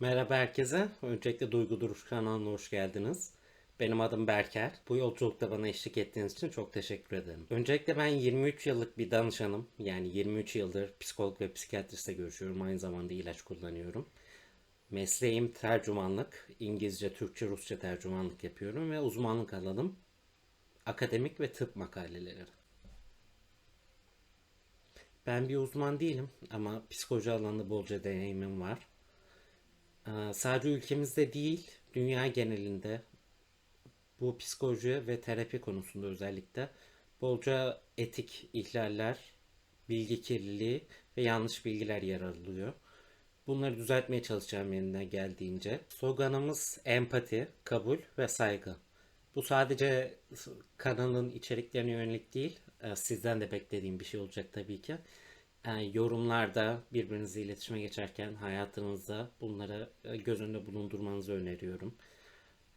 Merhaba herkese. Öncelikle Duygu Duruş kanalına hoş geldiniz. Benim adım Berker. Bu yolculukta bana eşlik ettiğiniz için çok teşekkür ederim. Öncelikle ben 23 yıllık bir danışanım. Yani 23 yıldır psikolog ve psikiyatristle görüşüyorum. Aynı zamanda ilaç kullanıyorum. Mesleğim tercümanlık. İngilizce, Türkçe, Rusça tercümanlık yapıyorum ve uzmanlık alanım akademik ve tıp makaleleri. Ben bir uzman değilim ama psikoloji alanında bolca deneyimim var. Ee, sadece ülkemizde değil, dünya genelinde bu psikoloji ve terapi konusunda özellikle bolca etik ihlaller, bilgi kirliliği ve yanlış bilgiler yer alıyor. Bunları düzeltmeye çalışacağım elinden geldiğince. Sloganımız empati, kabul ve saygı. Bu sadece kanalın içeriklerine yönelik değil, e, sizden de beklediğim bir şey olacak tabii ki. E, yorumlarda birbirinizle iletişime geçerken hayatınızda bunları e, göz önünde bulundurmanızı öneriyorum.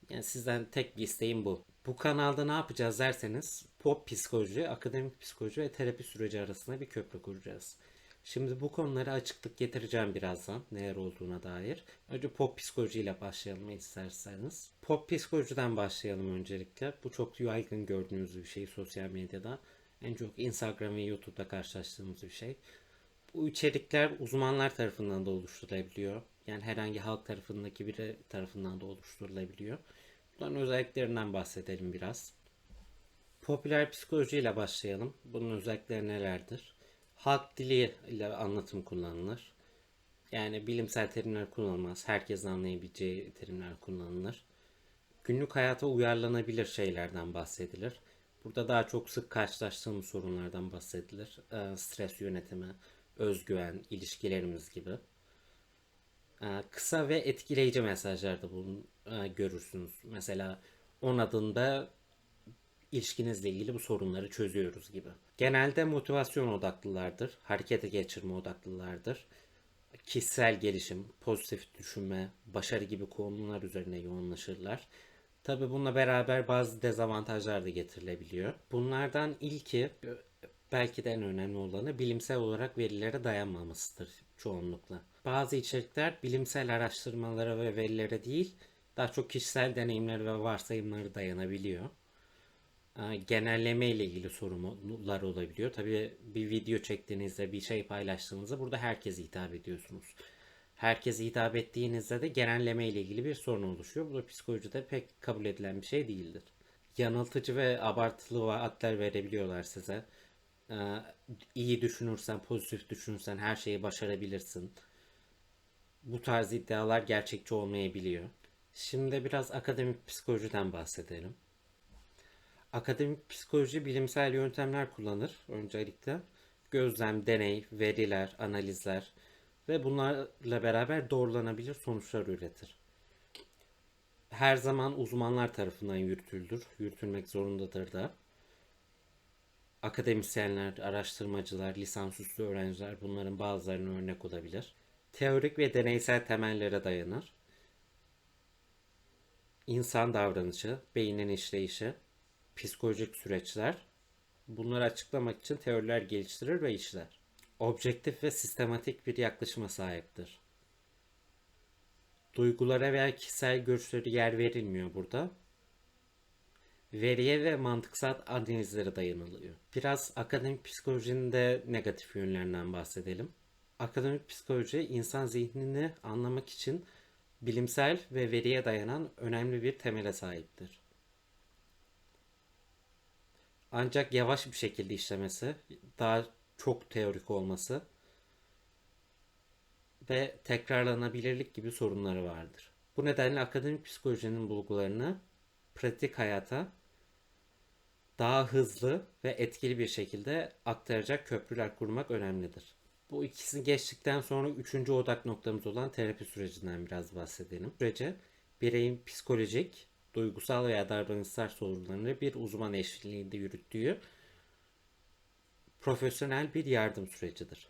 Yani sizden tek bir isteğim bu. Bu kanalda ne yapacağız derseniz pop psikoloji, akademik psikoloji ve terapi süreci arasında bir köprü kuracağız. Şimdi bu konulara açıklık getireceğim birazdan neler olduğuna dair. Önce pop psikolojiyle başlayalım isterseniz. Pop psikolojiden başlayalım öncelikle. Bu çok yaygın gördüğünüz bir şey sosyal medyada. En çok Instagram ve YouTube'da karşılaştığımız bir şey. Bu içerikler uzmanlar tarafından da oluşturulabiliyor. Yani herhangi halk tarafındaki biri tarafından da oluşturulabiliyor. Bunların özelliklerinden bahsedelim biraz. Popüler psikoloji ile başlayalım. Bunun özellikleri nelerdir? Halk dili ile anlatım kullanılır. Yani bilimsel terimler kullanılmaz. Herkesin anlayabileceği terimler kullanılır. Günlük hayata uyarlanabilir şeylerden bahsedilir. Burada daha çok sık karşılaştığımız sorunlardan bahsedilir. Ee, Stres yönetimi, özgüven, ilişkilerimiz gibi. Ee, Kısa ve etkileyici mesajlarda bunu e, görürsünüz. Mesela 10 adımda ilişkinizle ilgili bu sorunları çözüyoruz gibi. Genelde motivasyon odaklılardır, harekete geçirme odaklılardır. Kişisel gelişim, pozitif düşünme, başarı gibi konular üzerine yoğunlaşırlar. Tabi bununla beraber bazı dezavantajlar da getirilebiliyor. Bunlardan ilki belki de en önemli olanı bilimsel olarak verilere dayanmamasıdır çoğunlukla. Bazı içerikler bilimsel araştırmalara ve verilere değil, daha çok kişisel deneyimler ve varsayımlara dayanabiliyor. Ee, Genelleme ile ilgili sorunlar olabiliyor. Tabii bir video çektiğinizde, bir şey paylaştığınızda burada herkese hitap ediyorsunuz. Herkese hitap ettiğinizde de genelleme ile ilgili bir sorun oluşuyor. Bu da psikolojide pek kabul edilen bir şey değildir. Yanıltıcı ve abartılı vaatler verebiliyorlar size. Ee, iyi düşünürsen, pozitif düşünürsen her şeyi başarabilirsin. Bu tarz iddialar gerçekçi olmayabiliyor. Şimdi biraz akademik psikolojiden bahsedelim. Akademik psikoloji bilimsel yöntemler kullanır öncelikle. Gözlem, deney, veriler, analizler ve bunlarla beraber doğrulanabilir sonuçlar üretir. Her zaman uzmanlar tarafından yürütüldür, yürütülmek zorundadır da. Akademisyenler, araştırmacılar, lisansüstü öğrenciler bunların bazılarına örnek olabilir. Teorik ve deneysel temellere dayanır. İnsan davranışı, beynin işleyişi, psikolojik süreçler bunları açıklamak için teoriler geliştirir ve işler. Objektif ve sistematik bir yaklaşıma sahiptir. Duygulara veya kişisel görüşlere yer verilmiyor burada. Veriye ve mantıksal analizlere dayanılıyor. Biraz akademik psikolojinin de negatif yönlerinden bahsedelim. Akademik psikoloji insan zihnini anlamak için bilimsel ve veriye dayanan önemli bir temele sahiptir. Ancak yavaş bir şekilde işlemesi, daha çok teorik olması ve tekrarlanabilirlik gibi sorunları vardır. Bu nedenle akademik psikolojinin bulgularını pratik hayata daha hızlı ve etkili bir şekilde aktaracak köprüler kurmak önemlidir. Bu ikisini geçtikten sonra üçüncü odak noktamız olan terapi sürecinden biraz bahsedelim. Sürece bireyin psikolojik, duygusal veya davranışsal sorunlarını bir uzman eşliğinde yürüttüğü profesyonel bir yardım sürecidir.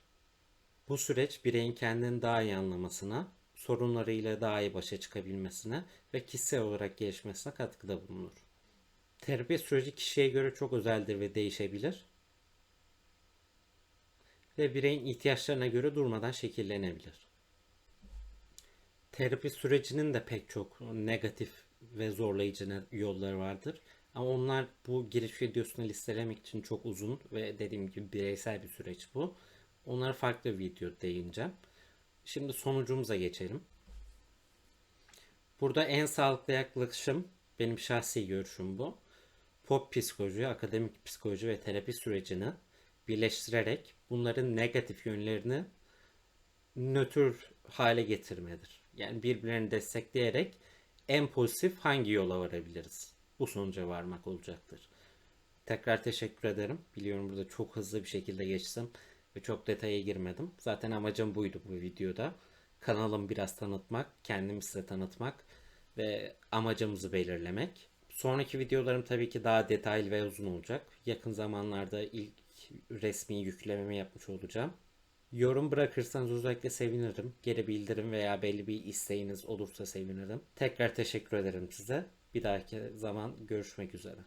Bu süreç bireyin kendini daha iyi anlamasına, sorunlarıyla daha iyi başa çıkabilmesine ve kişisel olarak gelişmesine katkıda bulunur. Terapi süreci kişiye göre çok özeldir ve değişebilir. Ve bireyin ihtiyaçlarına göre durmadan şekillenebilir. Terapi sürecinin de pek çok negatif ve zorlayıcı yolları vardır. Ama onlar bu giriş videosunu listelemek için çok uzun ve dediğim gibi bireysel bir süreç bu. Onlara farklı bir video değineceğim. Şimdi sonucumuza geçelim. Burada en sağlıklı yaklaşım benim şahsi görüşüm bu. Pop psikoloji, akademik psikoloji ve terapi sürecini birleştirerek bunların negatif yönlerini nötr hale getirmedir. Yani birbirlerini destekleyerek en pozitif hangi yola varabiliriz? Bu sonuca varmak olacaktır. Tekrar teşekkür ederim. Biliyorum burada çok hızlı bir şekilde geçtim ve çok detaya girmedim. Zaten amacım buydu bu videoda. Kanalımı biraz tanıtmak, kendimi size tanıtmak ve amacımızı belirlemek. Sonraki videolarım tabii ki daha detaylı ve uzun olacak. Yakın zamanlarda ilk resmi yüklememi yapmış olacağım. Yorum bırakırsanız özellikle sevinirim. Geri bildirim veya belli bir isteğiniz olursa sevinirim. Tekrar teşekkür ederim size. Bir dahaki zaman görüşmek üzere.